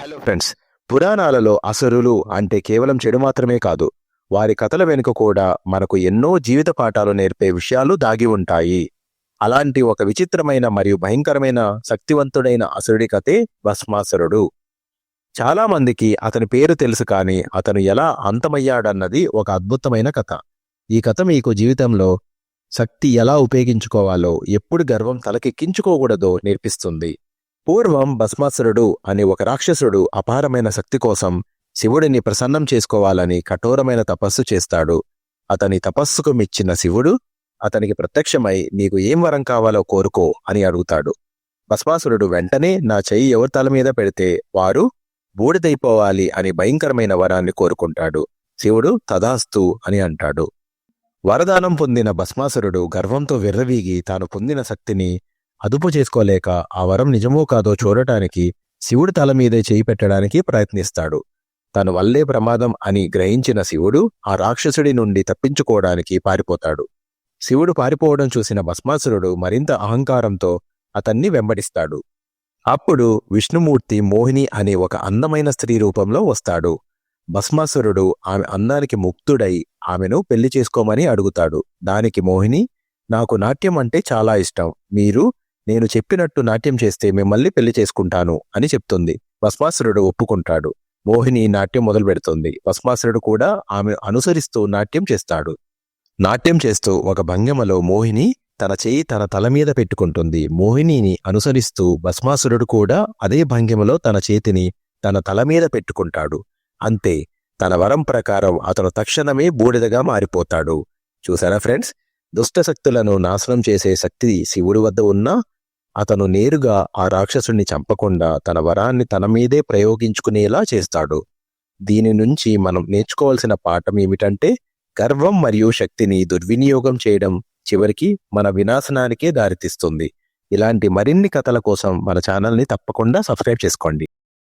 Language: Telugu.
హలో ఫ్రెండ్స్ పురాణాలలో అసురులు అంటే కేవలం చెడు మాత్రమే కాదు. వారి కథల వెనుక కూడా మనకు ఎన్నో జీవిత పాఠాలు నేర్పే విషయాలు దాగి ఉంటాయి. అలాంటి ఒక విచిత్రమైన మరియు భయంకరమైన శక్తివంతుడైన అసురుడి కథే భస్మాసురుడు. చాలామందికి అతని పేరు తెలుసు కానీ అతను ఎలా అంతమయ్యాడన్నది ఒక అద్భుతమైన కథ. ఈ కథ మీకు జీవితంలో శక్తి ఎలా ఉపయోగించుకోవాలో ఎప్పుడు గర్వం తలకెక్కించుకోకూడదో నేర్పిస్తుంది. పూర్వం భస్మాసురుడు అనే ఒక రాక్షసుడు అపారమైన శక్తి కోసం శివుడిని ప్రసన్నం చేసుకోవాలని కఠోరమైన తపస్సు చేస్తాడు. అతని తపస్సుకు మెచ్చిన శివుడు అతనికి ప్రత్యక్షమై నీకు ఏం వరం కావాలో కోరుకో అని అడుగుతాడు. భస్మాసురుడు వెంటనే నా చెయ్యి ఎవరి తల మీద పెడితే వారు బూడిదైపోవాలి అని భయంకరమైన వరాన్ని కోరుకుంటాడు. శివుడు తదాస్తు అని అంటాడు. వరదానం పొందిన భస్మాసురుడు గర్వంతో విర్రవీగి తాను పొందిన శక్తిని అదుపు చేసుకోలేక ఆ వరం నిజమో కాదో చూడటానికి శివుడి తల మీదే చేయి పెట్టడానికి ప్రయత్నిస్తాడు. తను వల్లే ప్రమాదం అని గ్రహించిన శివుడు ఆ రాక్షసుడి నుండి తప్పించుకోవడానికి పారిపోతాడు. శివుడు పారిపోవడం చూసిన భస్మాసురుడు మరింత అహంకారంతో అతన్ని వెంబడిస్తాడు. అప్పుడు విష్ణుమూర్తి మోహిని అనే ఒక అందమైన స్త్రీ రూపంలో వస్తాడు. భస్మాసురుడు ఆమె అందానికి ముక్తుడై ఆమెను పెళ్ళి చేసుకోమని అడుగుతాడు. దానికి మోహిని నాకు నాట్యం అంటే చాలా ఇష్టం. మీరు నేను చెప్పినట్టు నాట్యం చేస్తే మిమ్మల్ని పెళ్ళి చేసుకుంటాను అని చెప్తుంది. భస్మాసురుడు ఒప్పుకుంటాడు. మోహిని నాట్యం మొదలు పెడుతుంది. భస్మాసురుడు కూడా ఆమె అనుసరిస్తూ నాట్యం చేస్తాడు. నాట్యం చేస్తూ ఒక భంగిమలో మోహిని తన చేయి తన తల మీద పెట్టుకుంటుంది. మోహినిని అనుసరిస్తూ భస్మాసురుడు కూడా అదే భంగిమలో తన చేతిని తన తల మీద పెట్టుకుంటాడు. అంతే తన వరం ప్రకారం అతను తక్షణమే బూడిదగా మారిపోతాడు. చూసారా ఫ్రెండ్స్? దుష్టశక్తులను నాశనం చేసే శక్తి శివుడి వద్ద ఉన్నా అతను నేరుగా ఆ రాక్షసుణ్ణి చంపకుండా తన వరాన్ని తన మీదే ప్రయోగించుకునేలా చేస్తాడు. దీని నుంచి మనం నేర్చుకోవాల్సిన పాఠం ఏమిటంటే గర్వం మరియు శక్తిని దుర్వినియోగం చేయడం చివరికి మన వినాశనానికే దారితీస్తుంది. ఇలాంటి మరిన్ని కథల కోసం మన ఛానల్ని తప్పకుండా సబ్స్క్రైబ్ చేసుకోండి.